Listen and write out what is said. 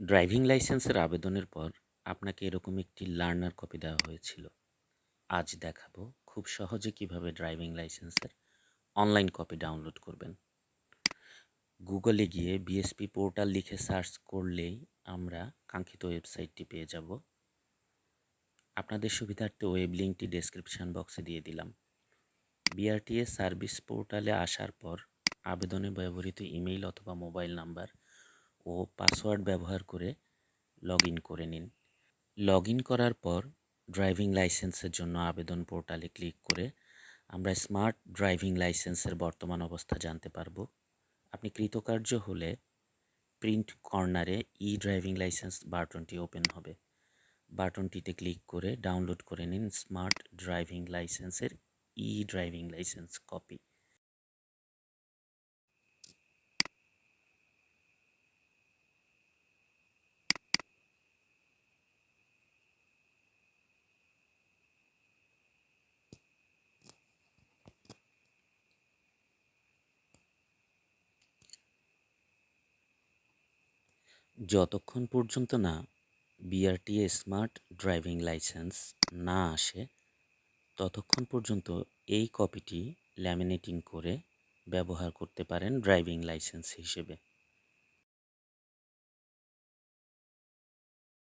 Driving লাইসেন্সের আবেদনের পর আপনাকে এরকম একটি লার্নার কপি দেওয়া হয়েছিল। আজ দেখাবো খুব সহজে কীভাবে ড্রাইভিং লাইসেন্সের অনলাইন কপি ডাউনলোড করবেন। গুগলে গিয়ে বিএসপি পোর্টাল লিখে সার্চ করলেই আমরা কাঙ্ক্ষিত ওয়েবসাইটটি পেয়ে যাব। আপনাদের সুবিধার্থে ওয়েব লিঙ্কটি ডেসক্রিপশন বক্সে দিয়ে দিলাম। বিআরটিএ সার্ভিস পোর্টালে আসার পর আবেদনে ব্যবহৃত ইমেইল অথবা মোবাইল নাম্বার ও পাসওয়ার্ড ব্যবহার করে লগ ইন করে নিন। লগ ইন করার পর ড্রাইভিং লাইসেন্সের জন্য আবেদন পোর্টালে ক্লিক করে আমরা স্মার্ট ড্রাইভিং লাইসেন্সের বর্তমান অবস্থা জানতে পারব। আপনি কৃতকার্য হলে প্রিন্ট কর্নারে ই ড্রাইভিং লাইসেন্স বাটনটি ওপেন হবে। বাটনটিতে ক্লিক করে ডাউনলোড করে নিন স্মার্ট ড্রাইভিং লাইসেন্সের ই ড্রাইভিং লাইসেন্স কপি যতক্ষণ পর্যন্ত না বিআরটিএ স্মার্ট ড্রাইভিং লাইসেন্স না আসে, ততক্ষণ পর্যন্ত এই কপিটি ল্যামিনেটিং করে ব্যবহার করতে পারেন ড্রাইভিং লাইসেন্স হিসেবে।